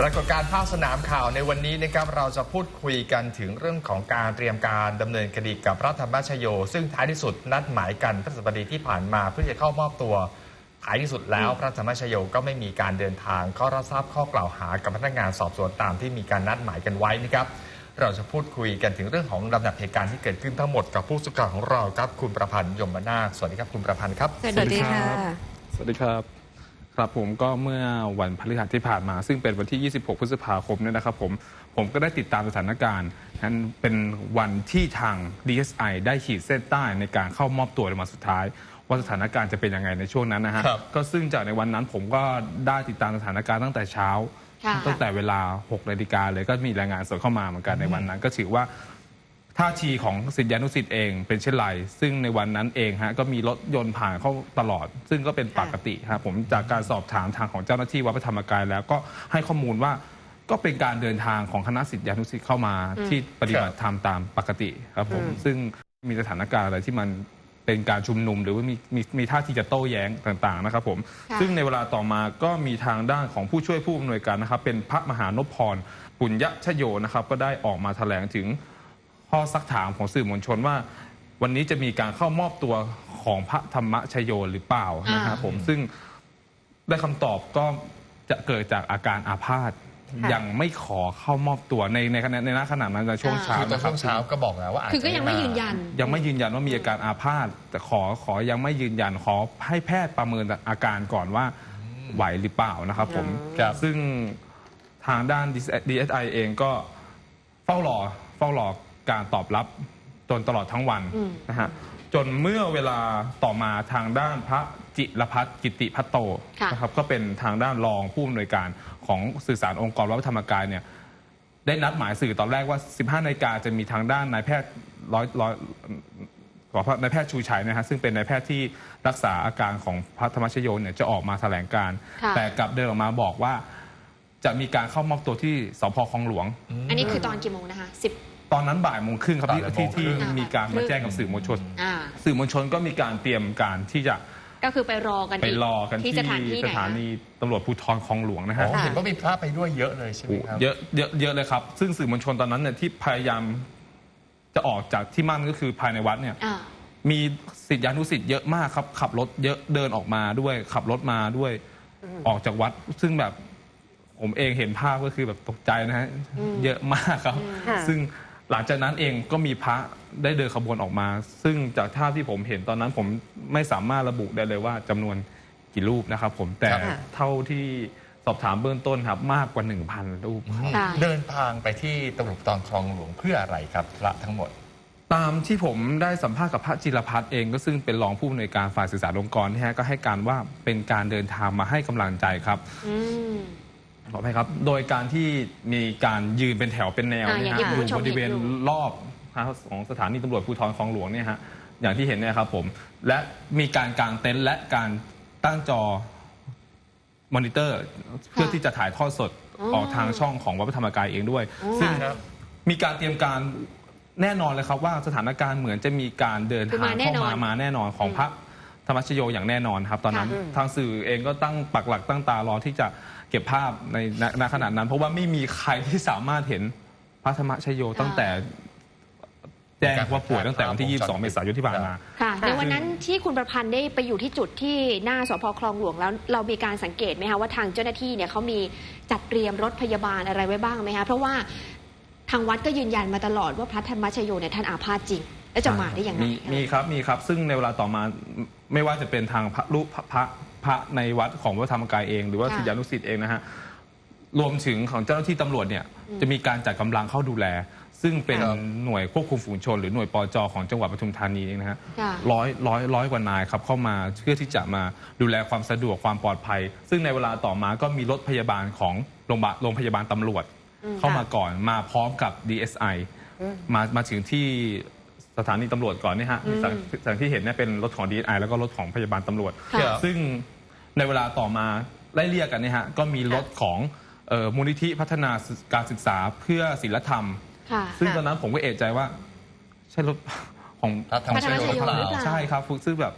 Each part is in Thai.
ปรากฏการณ์ภาคสนามข่าวในวันนี้นะครับเราจะพูดคุยกันถึงเรื่องของการเตรียมการดำเนินคดีกับพระธรรมชโย ซึ่งท้ายที่สุดนัดหมายกันพฤหัสบดีที่ผ่านมาเพื่อจะเข้ามอบตัวท้ายที่สุดแล้วพระธรรมชโยก็ไม่มีการเดินทางก็รับทราบข้อกล่าวหากับพนักงานสอบสวนตามที่มีการนัดหมายกันไว้นะครับเราจะพูดคุยกันถึงเรื่องของลำดับเหตุการณ์ที่เกิดขึ้นทั้งหมดกับผู้สื่อข่าวของเราครับคุณประพันธ์ยมนาถสวัสดีครับคุณประพันธ์ครับ สวัสดีค่ะสวัสดีครับ ครับผมก็เมื่อวันพฤหัสที่ผ่านมา ซึ่งเป็นวันที่ 26 พฤษภาคมเนี่ยนะครับผมผมก็ได้ติดตามสถานการณ์นั้นเป็นวันที่ทาง DSI ได้ขีดเส้นใต้ในการเข้ามอบตัวในวันสุดท้าย ว่าสถานการณ์จะเป็นยังไงในช่วงนั้นนะฮะครับ ก็ซึ่งจากในวันนั้นผมก็ได้ติดตามสถานการณ์ตั้งแต่เช้า ค่ะ ตั้งแต่เวลา 6 นาฬิกาเลยก็มีรายงานสดเข้ามาเหมือนกันในวันนั้น ก็ถือว่า ท่าทีของศิษยานุศิษย์เองเป็นเช่นไร ซึ่งในวันนั้นเองฮะก็มีรถยนต์ผ่านเข้าตลอด ซึ่งก็เป็นปกติครับผมจากการสอบถามทางของเจ้าหน้าที่วัดพระธรรมกายแล้วก็ให้ข้อมูลว่าก็เป็นการเดินทางของคณะศิษยานุศิษย์เข้ามาที่ปฏิบัติธรรมตามปกติครับผมซึ่งมีสถานการณ์อะไรที่มันเป็นการชุมนุมหรือว่ามีมีมีท่าทีจะโต้แย้งต่างๆนะครับผมค่ะซึ่งในเวลาต่อมาก็มีทางด้านของผู้ช่วยผู้อำนวยการนะครับเป็นพระมหานพพรปุญญชโยนะครับก็ได้ออกมาแถลงถึง ข้อซักถามของสื่อมวลชนว่า วันนี้จะมีการเข้ามอบตัวของพระธรรมชโยหรือเปล่านะครับผมซึ่งได้คำตอบก็จะเกิดจากอาการอาพาธค่ะยังไม่ขอเข้ามอบตัวในในขณะในณขณะนั้นในช่วงอ่าเช้าคือตอนนะครัช่บวงเช้าก็บอกแล้วว่าอาจคือจะก็ยังไม่ยืนยัน ยังไม่ยืนยันว่ามีอาการอาพาธแต่ขอขอยังไม่ยืนยันขอให้แพทย์ประเมินอาการก่อนว่าไหวหรือเปล่านะครับผมครับซึ่งทางด้าน DSI เองก็เฝ้ารอเฝ้ารอ การตอบรับจนตลอดทั้งวันอืมนะฮะจนเมื่อเวลาต่อมาทางด้านพระจิรพัฒน์กิติพัตโตค่ะนะครับก็เป็นทางด้านรองผู้อำนวยการของสื่อสารองค์กรวัดพระธรรมกายเนี่ยได้นัดหมายสื่อตอนแรกว่า 15นาฬิกาจะมีทางด้านนายแพทย์ร้อยร้อยขอพระนายแพทย์ชูชัยนะฮะซึ่งเป็นนายแพทย์ที่รักษาอาการของพระธรรมชโยเนี่ยจะออกมาแถลงการณ์ค่ะแต่กลับเดินออกมาบอกว่าจะมีการเข้ามอบตัวที่สพคลองหลวง อันนี้คือตอนกี่โมงนะคะสิบ ตอนนั้นบ่ายโมงครึ่งครับที่บ่ายโมที่งครึ่ที่ง มีการมาแจ้งกับสื่อมวลชน อ่า สื่อมวลชนก็มีการเตรียมการที่จะก็คือไปรอกันไปอีกรอกันที่ที่สถานที่ไหสนถาคะนีตำรวจภูธรคลองหลวงนะฮะ อ๋อเห็นว่ามีพระไปด้วยเยอะเลยใช่ไหมครับ เยอะเยอะเยอะเลยครับ ซึ่งสื่อมวลชนตอนนั้นเนี่ยที่พยายามจะออกจากที่มั่นก็คือภายในวัดเนี่ย อ่า มีสิทธิานุสิทธิ์เยอะมากครับขับรถเยอะเดินออกมาด้วย ขับรถมาด้วยออกจากวัด ซึ่งแบบผมเองเห็นภาพก็คือแบบตกใจนะฮะเยอะมากครับ ค่ะ ซึ่ง หลังจากนั้นเองก็มีพระได้เดินขบวนออกมา ซึ่งจากภาพที่ผมเห็นตอนนั้นผมไม่สามารถระบุได้เลยว่าจำนวนกี่รูปนะครับผมแต่ครับเท่าที่สอบถามเบื้องต้นครับมากกว่า 1,000 รูปครับค่ะเดินทางไปที่ตำรวจตอนคลองหลวงเพื่ออะไรครับพระทั้งหมด ตามที่ผมได้สัมภาษณ์กับพระจิรพัฒน์เองก็ซึ่งเป็นรองผู้อำนวยการฝ่ายสื่อสารองค์กรนะฮะก็ให้การว่าเป็นการเดินทางมาให้กำลังใจครับอืม ขออภัยครับ โดยการที่มีการยืนเป็นแถวเป็นแนวอ่านะอย่างฮะที่คุณอผู้ชยู่มบริเวณเห็นอยู่ รอบของสถานีตำรวจภูธรคลองหลวงเนี่ยฮะอย่างที่เห็นเนี่ยครับผมและมีการกางเต็นท์และการตั้งจอมอนิเตอร์ เพื่อที่จะถ่ายทอดสดอ๋อออกทางช่องของวัดพระธรรมกายเองด้วยอ๋อซึ่งครับมีการเตรียมการแน่นอนเลยครับว่าสถานการณ์เหมือนจะมีการเดินคือทางมาแน่เข้านอนมามาแน่นอนของพระธรรมชโยอย่างแน่นอนครับ ตอนนั้น ค่ะ ทางสื่อเองก็ตั้งปักหลักตั้งตารอที่จะเก็บภาพในณณขณะนั้น เพราะว่าไม่มีใครที่สามารถเห็นพระธรรมชโยตั้งแต่แจ้งว่าป่วยตั้งแต่วันที่ 22 เมษายนที่ผ่านมา ค่ะ ในวันนั้นที่คุณประพันธ์ได้ไปอยู่ที่จุดที่หน้าสพคลองหลวงแล้ว เรามีการสังเกตไหมคะว่าทางเจ้าหน้าที่เนี่ยเขามีจัดเตรียมรถพยาบาลอะไรไว้บ้างไหมคะเพราะว่าทางวัดก็ยืนยันมาตลอดว่าพระธรรมชโยเนี่ยท่านอาพาธจริง แล้วจะมาได้ยังไงมีมีครับมีครับ ซึ่งในเวลาต่อมาไม่ว่าจะเป็นทางพระรูปพระ พระพระในวัดของวัดธรรมกายเอง หรือว่าค่ะศิษยานุศิษย์เองนะฮะรวมถึงของเจ้าหน้าที่ตำรวจเนี่ยจะมีการจัดกำลังเข้าดูแล ซึ่งเป็นครับ หน่วยควบคุมฝูงชน หรือหน่วยปจของจังหวัดปทุมธานีเองนะฮะค่ะ ร้อยร้อยร้อยกว่านายครับเข้ามาเพื่อที่จะมาดูแลความสะดวกความปลอดภัย ซึ่งในเวลาต่อมาก็มีรถพยาบาลของโรงพยาบาลโรงพยาบาลตำรวจ เข้ามาก่อนมาพร้อมกับ DSI มามาถึงที่สถานีตำรวจก่อนเนี่ยฮะจากจากที่เห็นเนี่ยเป็นรถของ DSI แล้วก็รถของพยาบาลตำรวจ ค่ะครับซึ่ง ในเวลาต่อมาไล่เรียกกันเนี่ยฮะก็มีรถของเอ่อมูลนิธิพัฒนาการศึกษาเพื่อศิลธรรม ค่ะ ซึ่งตอนนั้นผมก็เอะใจว่า ใช่รถของพระธรรมชโยหรือเปล่าพระธรรมชโยหรือเปล่า ใช่ครับซึ่งแบบ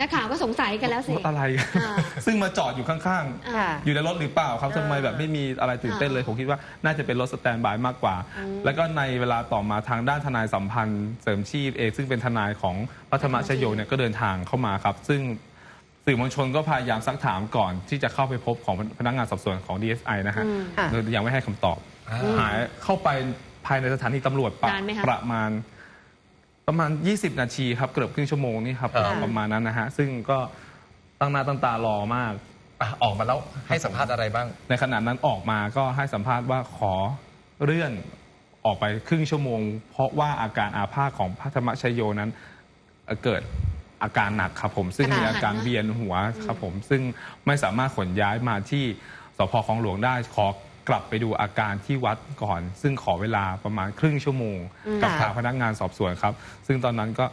นักข่าวก็สงสัยกันแล้วสิ รถอะไร อ่า ซึ่งมาจอดอยู่ข้างอ่าค่ะๆอยู่ในรถหรือเปล่าครับอ่าทำไมแบบไม่มีอะไรตื่นเต้นเลย ผมคิดว่าน่าจะเป็นรถสแตนด์บายมากกว่า แล้วก็ในเวลาต่อมาทางด้านทนายสัมพันธ์เสริมชีพเองซึ่งเป็นทนายของพัฒมชโยเนี่ยก็เดินทางเข้ามาครับ ซึ่ง สื่อมวลชนก็พยายามซักถามก่อนที่จะเข้าไปพบของพนักงานสอบสวนของ DSI นะฮะอืมค่ะ โดยยังไม่ให้คำตอบอ่าหายเข้าไปภายในสถานีตำรวจปะนานไหมคะ ประมาณ ประมาณ 20 นาทีครับ เกือบครึ่งชั่วโมงนี่ครับ ครับ ประมาณนั้นนะฮะ ซึ่งก็ตั้งหน้าตั้งตารอมาก อะออกมาแล้วให้สัมภาษณ์อะไรบ้าง ในขณะนั้นออกมาก็ให้สัมภาษณ์ว่าขอเลื่อนออกไปครึ่งชั่วโมง เพราะว่าอาการอาภาษของพระธรรมชโยนั้นเอ่อเกิด อาการหนักครับผม ซึ่งมีอาการเวียนหัวครับผม ซึ่งไม่สามารถขนย้ายมาที่สพคลองหลวงได้ขอกลับไปดูอาการที่วัดก่อน ซึ่งขอเวลาประมาณครึ่งชั่วโมง กับค่ะทางพนักงานสอบสวนครับ ซึ่งตอนนั้นก็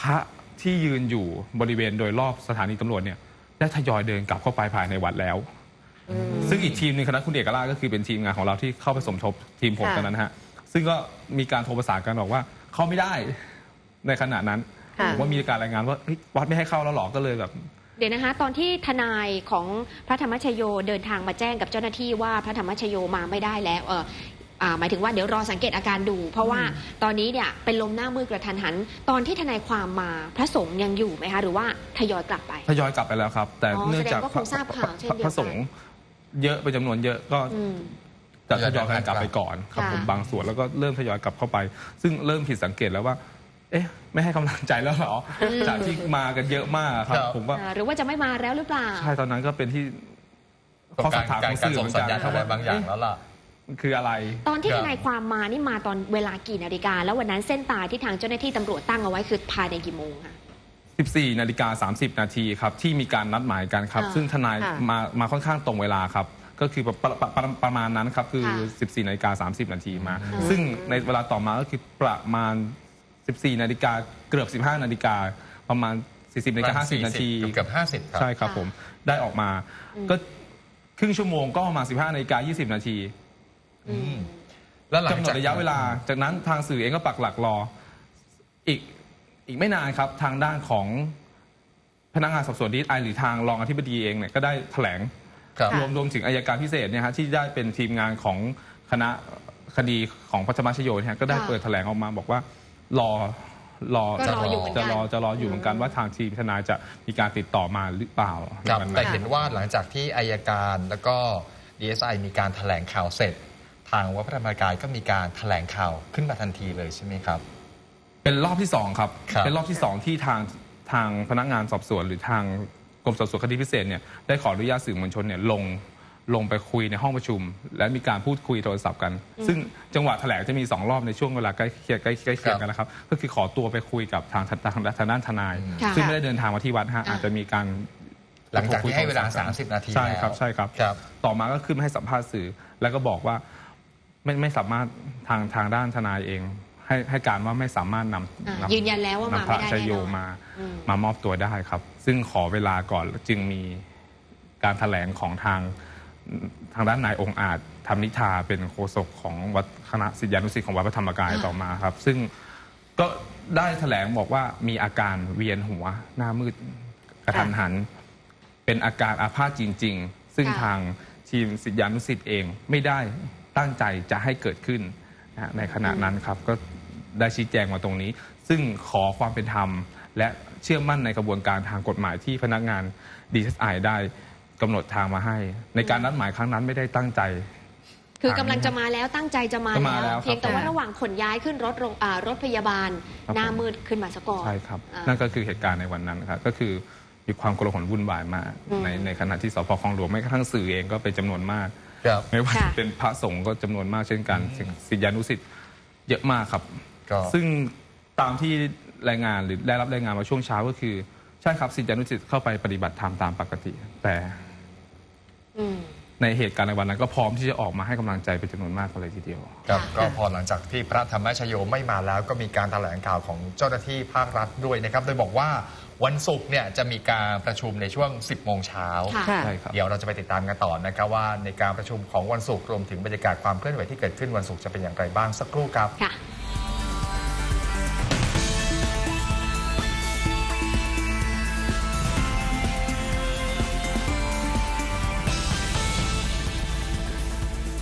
พระที่ยืนอยู่บริเวณโดยรอบสถานีตำรวจเนี่ยได้ทยอยเดินกลับเข้าไปภายในวัดแล้ว ซึ่งอีกทีมหนึงคณะคุณเอกราชก็คือเป็นทีมงานของเราที่เข้าไปสมทบทีมผมค่ะตอนนั้นฮะซึ่งก็มีการโทรประสานกันบอกว่าเข้าไม่ได้ในขณะนั้นค่ะ ผมว่ามีการรายงานว่าเฮ้ยวัดไม่ให้เข้าแล้วหรอก็เลยแบบ เดี๋ยวนะคะตอนที่ทนายของพระธรรมชโยเดินทางมาแจ้งกับเจ้าหน้าที่ว่าพระธรรมชโยมาไม่ได้แล้วเอออ่าหมายถึงว่าเดี๋ยวรอสังเกตอาการดู เพราะว่าตอนนี้เนี่ยเป็นลมหน้ามืดกระทันหัน ตอนที่ทนายความมาพระสงฆ์ยังอยู่ไหมคะหรือว่าทยอยกลับไปทยอยกลับไปแล้วครับ แต่อ๋อเนื่องจากแสดงว่าคงทราบข่าวเช่นเดียวกันพระสงฆ์เยอะเป็นจำนวนเยอะก็อืมจะทยอยกันกลับไปก่อนครับค่ะผมบางส่วนแล้วก็เริ่มทยอยกลับเข้าไป ซึ่งเริ่มผิดสังเกตแล้วว่า เอ๊ะ ไม่ให้กำลังใจแล้วเหรอจากที่มากันเยอะมากครับ ครับ ผมว่า อ่าหรือว่าจะไม่มาแล้วหรือเปล่า ใช่ตอนนั้นก็เป็นที่ต้ข้อองสักากรถามการของการสื่อส่เหงมือนสัญกันญาณอะไรบางอย่างแล้วล่ะคืออะไร ตอนที่ครัทบนายความมานี่มาตอนเวลากี่นาฬิกา แล้ววันนั้นเส้นตายที่ทางเจ้าหน้าที่ตำรวจตั้งเอาไว้คือภายในกี่โมงคะ 14นาฬิกา30 นาทีครับ ที่มีการนัดหมายกันครับ อ่าซึ่งทนายค่ะมามาค่อนข้างตรงเวลาครับ ก็คือประประประประมาณนั้นครับ คือ ค่ะ 14นาฬิกา30 นาทีมาอืมซึ่งในเวลาต่อมาก็คือประมาณ 14 นาฬิกาเกือบ 15 นาฬิกาประมาณ 40นาฬิกา50 นาทีเกือบห้าสิบครับ ใช่ครับค่ะผมได้ออกมา ก็ครึ่งชั่วโมงก็ประมาณ15นาฬิกา20 นาทีอืมแล้วหลังกำหนจาดกระยะเวลา จากนั้นทางสื่อเองก็ปักหลักรอ อีกอีกไม่นานครับทางด้านของพนักงานสอบสวนดีไอหรือทางรองอธิบดีเองเนี่ยก็ได้แถลง ครับ รวมรวมถึงอายการพิเศษเนี่ยฮะที่ได้เป็นทีมงานของคณะคดีของพัชมาชโยเนี่ยก็ได้ค่ะ เปิดแถลงออกมาบอกว่า รอรอก็จะรออยู่เหมือนกัน จะรอจะรออยู่เหมือนกันว่าทางทีมทนายจะมีการติดต่อมาหรือเปล่าครับในวันแต่นั้นเห็นว่าหลังจากที่อายการแล้วก็ DSI มีการแถลงข่าวเสร็จ ทางวัดพระธรรมกายก็มีการแถลงข่าวขึ้นมาทันทีเลยใช่ไหมครับ เป็นรอบที่สองครับ ครับเป็นรอบที่สองที่ทางทางพนักงานสอบสวนหรือทางกรมสอบสวนคดีพิเศษเนี่ยได้ขออนุญาตสื่อมวลชนเนี่ยลง ลงไปคุยในห้องประชุม และมีการพูดคุยโทรศัพท์กัน ซึ่งจังหวะแถลงจะมีสองรอบในช่วงเวลาใกล้เคียงใกล้ใกล้เคียงกันนะครับ ก็คือขอตัวไปคุยกับทางทางทางทางด้านทนาย ค่ะซึ่งไม่ได้เดินทางมาที่วัดฮะอ่าอาจจะมีการหลังจากที่ให้เวลาโทรคุยโทรศัพท์กัน30 นาทีใช่ครับแล้ว ใช่ครับ ครับ ต่อมาก็ขึ้นมาให้สัมภาษณ์สื่อ แล้วก็บอกว่าไม่ไม่สามารถทางทางด้านทนายเอง ให้ให้การว่าไม่สามารถนำอ่านำยืนยันแล้วว่ามาพระไม่ได้ชัยโยแน่นอนมาอืม มามอบตัวได้ครับ ซึ่งขอเวลาก่อนจึงมีการแถลงของทาง ทางด้านนายองค์อาจธรรมนิธาเป็นโฆษกของวัดคณะศิษยานุศิษย์ของวัดพระธรรมกายอ่าต่อมาครับ ซึ่งก็ได้แถลงบอกว่ามีอาการเวียนหัวหน้ามืดกระทันหัน เป็นอาการอาภาษจริง ๆ ซึ่งค่ะทางทีมศิษยานุศิษย์เองไม่ได้ตั้งใจจะให้เกิดขึ้นนะฮะในขณะนั้นครับก็ได้ชี้แจงมาตรงนี้ ซึ่งขอความเป็นธรรม และเชื่อมั่นในกระบวนการทางกฎหมายที่พนักงาน DSI ได้ กำหนดทางมาให้ ในการนัดหมายครั้งนั้นไม่ได้ตั้งใจ คือกำลังจะมาแล้วตั้งใจจะมาจะมาแล้วเพียงแต่ครับว่าระหว่างขนย้ายขึ้นรถโรงอ่ารถพยาบาลครับ หน้ามืดขึ้นมาซะก่อนใช่ครับ อ่า นั่นก็คือเหตุการณ์ในวันนั้นครับก็คือมีความโกลาหลวุ่นวายมากอืมในในขณะที่สพคลองหลวงไม่กระทั่งสื่อเองก็เป็นจำนวนมาก ครับไม่ว่าค่ะ จะเป็นพระสงฆ์ก็จำนวนมากเช่นกันศิษยานุศิษย์เยอะมากครับ ก็ ซึ่งตามที่รายงานหรือได้รับรายงานมาช่วงเช้าก็คือ ใช่ครับศิษยานุศิษย์เข้าไปปฏิบัติธรรมตามปกติ แต่อืม ในเหตุการณ์ในวันนั้นก็พร้อมที่จะออกมาให้กำลังใจเป็นจำนวนมากกันเลยทีเดียว ครับค่ะก็พอหลังจากที่พระธรรมชโยไม่มาแล้ว ก็มีการแถลงข่าวของเจ้าหน้าที่ภาครัฐด้วยนะครับ โดยบอกว่าวันศุกร์เนี่ยจะมีการประชุมในช่วง 10 โมงเช้าค่ะค่ะ ใช่ครับ เดี๋ยวเราจะไปติดตามกันต่อนะครับว่าในการประชุมของวันศุกร์รวมถึงบรรยากาศความเคลื่อนไหวที่เกิดขึ้นวันศุกร์จะเป็นอย่างไรบ้างสักครู่ครับ ค่ะ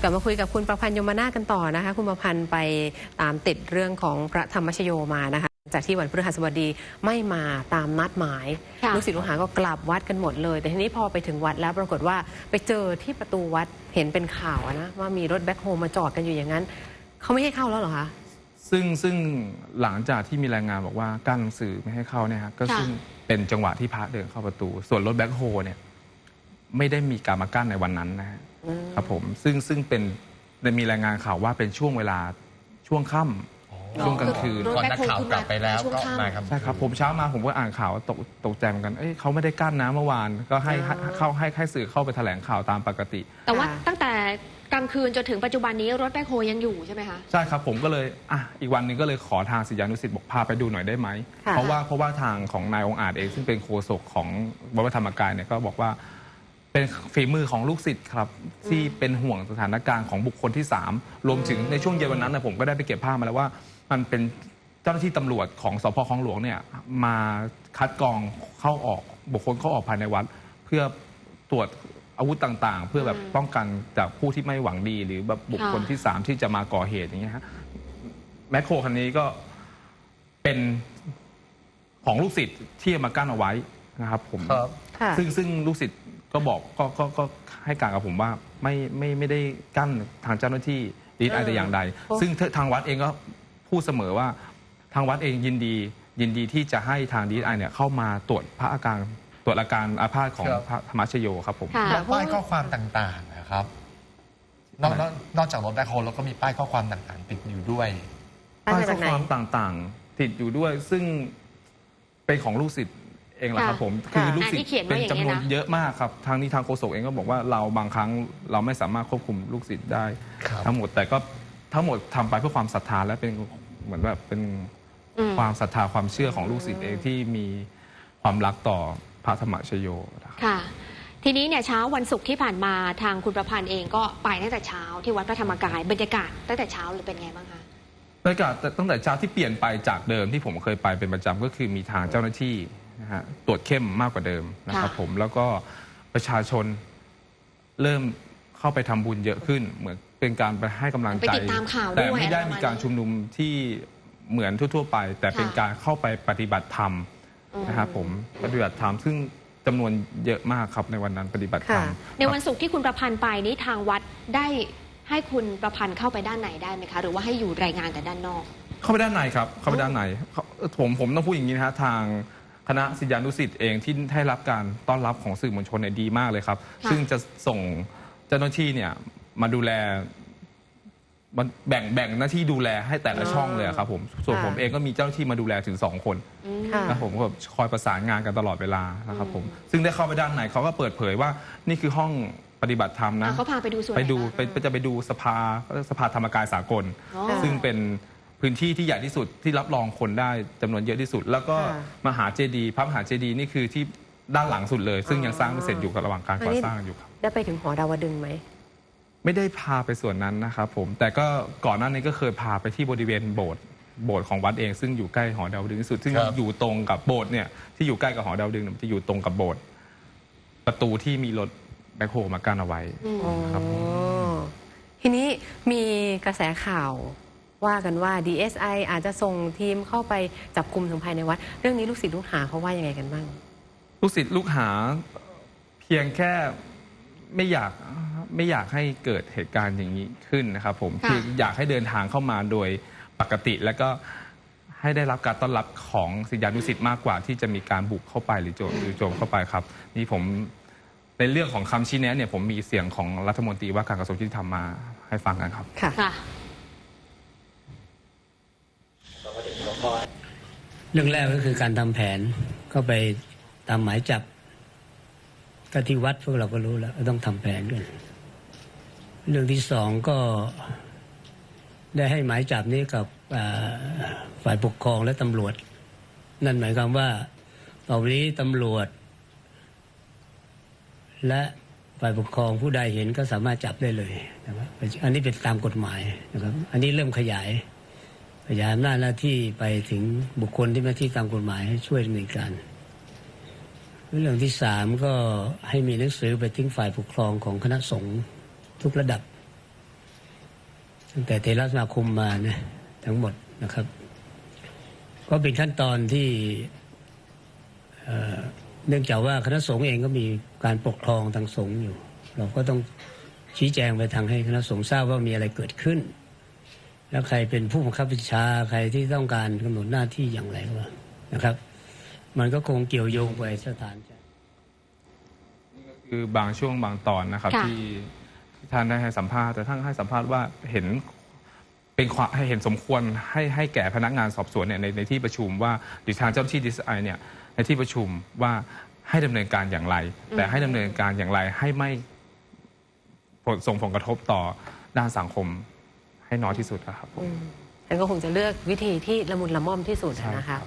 ลับมาคุยกับคุณประพันธ์ยมนาถกันต่อนะคะ คุณประพันธ์ไปตามติดเรื่องของพระธรรมชโยมานะคะ จากที่วันพฤหัสบดีไม่มาตามนัดหมายค่ะ ลูกศิษย์ลูกหาก็กลับวัดกันหมดเลย แต่ทีนี้พอไปถึงวัดแล้วปรากฏว่าไปเจอที่ประตูวัดเห็นเป็นข่าวอะนะว่ามีรถแบ็คโฮมาจอดกันอยู่อย่างนั้นเขาไม่ให้เข้าแล้วเหรอคะ ซึ่งซึ่งหลังจากที่มีรายงานบอกว่ากั้นหนังสือไม่ให้เข้าเนี่ยฮะก็ค่ะ ซึ่งเป็นจังหวะที่พระเดินเข้าประตู ส่วนรถแบ็คโฮเนี่ยไม่ได้มีการมากั้นในวันนั้นนะฮะ ครับผมซึ่งซึ่งเป็นมีรายงานข่าวว่าเป็นช่วงเวลาช่วงค่ำช่วงกลางคืนรถก่อนแบ็นัคกโฮข่าวขึ้นกลับไปแล้วช่วงก็ค่ำมาครับใช่ครับผมเช้ามาผมก็อ่านข่าวตกตกใจเหมือนกันเอ้ยเขาไม่ได้กั้นนะเมื่อวานก็ให้ให้เข้าให้ให้สื่อเข้าไปแถลงข่าวตามปกติ แต่ว่าค่ะตั้งแต่กลางคืนจนถึงปัจจุบันนี้รถแบ็คโฮยังอยู่ใช่ไหมคะใช่ครับผมก็เลยอะอีกวันหนึงก็เลยขอทางศิษยานุสิษย์บอกพาไปดูหน่อยได้ไหมค่ะเพราะว่าเพราะว่าทางของนายองค์อาจเองซึ่งเป็นโฆษกของวัดพระธรรมกายเนี่ยก็บอกว่า เป็นฝีมือของลูกศิษย์ครับที่เป็นห่วงสถานการณ์ของบุคคลที่ 3 รวมถึงในช่วงเย็นวันนั้นนะผมก็ได้ไปเก็บภาพมาแล้วว่า มันเป็นเจ้าหน้าที่ตำรวจของสพคลองหลวงเนี่ยมาคัดกรองเข้าออกบุคคลเข้าออกภายในวัด เพื่อตรวจอาวุธต่างๆ เพื่อแบบป้องกันจากผู้ที่ไม่หวังดี หรือแบบบุคคลค่ะที่สามที่จะมาก่อเหตุอย่างเงี้ยฮะแมคโครคันนี้ก็เป็นของลูกศิษย์ที่เอามากั้นเอาไว้นะครับผมครับ ค่ะ ซึ่งซึ่งลูกศิษย์ ก็บอกก็ก็ก็ให้การกับผมว่าไม่ไม่ไม่ได้กั้นทางเจ้าหน้าที่ดีไอแต่อย่างใดโอ้ซึ่งทางวัดเองก็พูดเสมอว่าทางวัดเองยินดี ยินดีที่จะให้ทางดีไอเนี่ยเข้ามาตรวจพระอาการตรวจอาการอาภาษของครับพระธรรมชโยครับผมค่ะแล้วป้ายข้อความต่างๆนะครับ นอกนอกนอกจากรถแบ็คโฮแล้วก็มีป้ายข้อความต่างๆ ติดอยู่ด้วย ป้ายป้ายมาข้จาอกไหนความต่างๆ ติดอยู่ด้วย ซึ่งเป็นของลูกศิษย์ เองแหละครับค่ะผมคือลูกศิษอ่าที่ย์เขียนไว้เป็นอย่างจำเงี้นยวนนะเยอะมากครับทางนี้ทางโฆษกเองก็บอกว่าเราบางครั้งเราไม่สามารถควบคุมลูกศิษย์ได้ครับทั้งหมดแต่ก็ทั้งหมดทำไปเพื่อความศรัทธาและเป็นเหมือนแบบเป็นอืมความศรัทธาความเชื่อของลูกศิษย์เองที่มีความรักต่อพระธรรมชโยนะครับค่ะทีนี้เนี่ยเช้าวันศุกร์ที่ผ่านมาทางคุณประพันธ์เองก็ไปตั้งแต่เช้าที่วัดพระธรรมกายบรรยากาศตั้งแต่เช้าเลยเป็นไงบ้างคะบรรยากาศตั้งแต่เช้าที่เปลี่ยนไปจากเดิมที่ผมเคยไปเป็นประจำก็คือมีทางเจ้าหน้าที่ นะฮะตรวจเข้มมากกว่าเดิมนะครับค่ะผมแล้วก็ประชาชนเริ่มเข้าไปทำบุญเยอะขึ้น เหมือนเป็นการไปให้กำลังไปใจติดตามข่าวแต่ด้วยไม่ได้อะไรประมีมาณการนี้ชุมนุมที่เหมือนทั่ว ๆ ไป แต่เป็นค่ะ การเข้าไปปฏิบัติธรรมอืมนะครับผมปฏิบัติธรรมซึ่งจำนวนเยอะมากครับในวันนั้นปฏิบัติธรรมค่ะในวันศุกร์ที่คุณประพันธ์ไปนี้ทางวัดได้ให้คุณประพันธ์เข้าไปด้านไหนได้ไหมคะ หรือว่าให้อยู่รายงานแต่ด้านนอก เข้าไปด้านในครับเข้าไปด้านในเขาผมผมต้องพูดอย่างนี้นะฮะทาง คณะศิษยานุสิษย์เองที่ให้รับการต้อนรับของสื่อมวลชนเนี่ยดีมากเลยครับ ค่ะ ซึ่งจะส่งเจ้าหน้าที่เนี่ยมาดูแลมันแบ่งแบ่งหน้าที่ดูแลให้แต่ละช่องเลยครับผมส่วนค่ะ ผมเองก็มีเจ้าหน้าที่มาดูแลถึงสองคนอืมค่ะ นะผมก็คอยประสานงานกันตลอดเวลานะครับผมอืมซึ่งได้เข้าไปด้านในเขาก็เปิดเผยว่านี่คือห้องปฏิบัติธรรมนะอ่าเขาพาไปดูส่วนไปดูหนไปบ้าง ไปจะไปดูสภาสภาธรรมกายสากล อ๋อ ซึ่งเป็น พื้นที่ที่ใหญ่ที่สุดที่รับรองคนได้จำนวนเยอะที่สุด แล้วก็ค่ะ มหาเจดีย์พระมหาเจดีย์นี่คือที่ด้านหลังสุดเลย ซึ่งยังสร้างไม่เสร็จอยู่กับระหว่างการก่อสร้างอยู่ครับ ได้ไปถึงหอดาวดึงส์ไหม ไม่ได้พาไปส่วนนั้นนะครับผมแต่ก็ก่อนหน้านี้ก็เคยพาไปที่บริเวณโบสถ์โบสถ์ของวัดเอง ซึ่งอยู่ใกล้หอดาวดึงส์ที่สุดซึ่งครับ อยู่ตรงกับโบสถ์เนี่ยที่อยู่ใกล้กับหอดาวดึงส์เนี่ยมันจะอยู่ตรงกับโบสถ์ประตูที่มีรถแบ็คโฮมากั้นเอาไว้อืมครับผม อ๋อทีนี้มีกระแสข่าว ว่ากันว่า DSI อาจจะส่งทีมเข้าไปจับกลุ่มถึงภายในวัด เรื่องนี้ลูกศิษย์ลูกหาเขาว่ายังไงกันบ้าง ลูกศิษย์ลูกหาเพียงแค่ไม่อยากไม่อยากให้เกิดเหตุการณ์อย่างนี้ขึ้นนะครับผมค่ะเพียงอยากให้เดินทางเข้ามาโดยปกติแล้วก็ให้ได้รับการต้อนรับของศิษยานุศิษย์มากกว่า ที่จะมีการบุกเข้าไปหรือโจมหรือโจมเข้าไปครับ นี่ผมในเรื่องของคำชี้แนะเนี่ยผมมีเสียงของรัฐมนตรีว่าการกระทรวงยุติธรรมมาให้ฟังกันครับค่ะค่ะ เรื่องแรกก็คือการทำแผนก็ไปตามหมายจับก็ที่วัดพวกเราก็รู้แล้วต้องทำแผนกันเรื่องที่สองก็ได้ให้หมายจับนี้กับฝ่ายปกครองและตำรวจ นั่นหมายความว่าต่อไปนี้ตำรวจ และฝ่ายปกครองผู้ใดเห็นก็สามารถจับได้เลยนะครับอันนี้เป็นตามกฎหมายนะครับ อันนี้เริ่มขยาย ขยายอำนาจหน้าที่ไปถึงบุคคลที่มีหน้าที่ตามกฎหมายให้ช่วยดำเนินการ เรื่องที่สามก็ให้มีหนังสือไปถึงฝ่ายปกครองของคณะสงฆ์ทุกระดับ ตั้งแต่เทรสมาคมมานะทั้งหมดนะครับ ก็เป็นขั้นตอนที่เนื่องจากว่าคณะสงฆ์เองก็มีการปกครองทางสงฆ์อยู่ เราก็ต้องชี้แจงไปทางให้คณะสงฆ์ทราบว่ามีอะไรเกิดขึ้น แล้วใครเป็นผู้บังคับบัญชาใครที่ต้องการกำหนดหน้าที่อย่างไรว่านะครับ มันก็คงเกี่ยวโยงไปสถานคือบางช่วงบางตอนนะครับค่ะที่ที่ท่านได้ให้สัมภาษณ์แต่ท่านให้สัมภาษณ์ว่าเห็นเป็นความให้เห็นสมควรให้ให้แก่พนักงานสอบสวนเนี่ยในในที่ประชุมว่าดิทางเจ้าหน้าที่ดีไอเนี่ยในที่ประชุมว่าให้ดำเนินการอย่างไร แต่ให้ดำเนินการอย่างไรให้ไม่ผลส่งผลกระทบต่อด้านสังคม ให้น้อยที่สุดนะครับผม ท่านก็คงจะเลือกวิธีที่ละมุนละม่อมที่สุดใช่นะคะ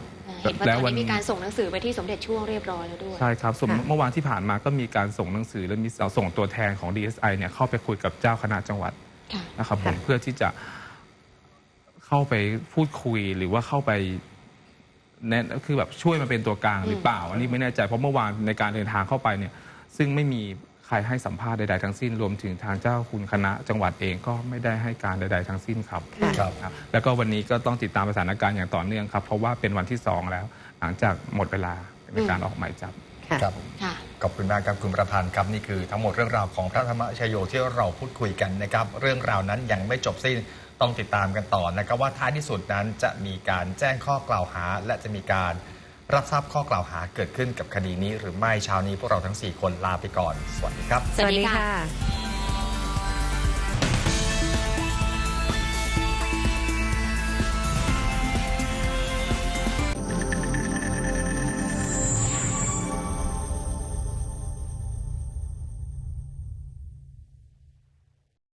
เห็นว่าแล้วตวัอนน นี้มีการส่งหนังสือไปที่สมเด็จช่วงเรียบร้อยแล้วด้วย ใช่ครับส่วนค่ะ เมื่อวานที่ผ่านมาก็มีการส่งหนังสือและมีส่งตัวแทนของ DSI เนี่ยเข้าไปคุยกับเจ้าคณะจังหวัดค่ะ นะครับผมค่ะเพื่อที่จะเข้าไปพูดคุยหรือว่าเข้าไปแนะคือแบบช่วยมาเป็นตัวกลางหรือเปล่า อันนี้ไม่แน่ใจเพราะเมื่อวานในการเดินทางเข้าไปเนี่ย ซึ่งไม่มี ใครให้สัมภาษณ์ใดๆทั้งสิ้น รวมถึงทางเจ้าคุณคณะจังหวัดเองก็ไม่ได้ให้การใด ๆทั้งสิ้นครับค่ะครับครับ แล้วก็วันนี้ก็ต้องติดตามสถานการณ์อย่างต่อเนื่องครับ เพราะว่าเป็นวันที่สองแล้ว หลังจากหมดเวลาในการออกหมายจับค่ะครับค่ะขอบคุณมากครับคุณประพันธ์ครับนี่คือทั้งหมดเรื่องราวของพระธรรมชโยที่เราพูดคุยกันนะครับ เรื่องราวนั้นยังไม่จบสิ้นต้องติดตามกันต่อนะครับว่าท้ายที่สุดนั้นจะมีการแจ้งข้อกล่าวหา และจะมีการ รับทราบข้อกล่าวหาเกิดขึ้นกับคดีนี้หรือไม่เช้านี้พวกเราทั้ง 4 คนลาไปก่อน สวัสดีครับ สวัสดีค่ะ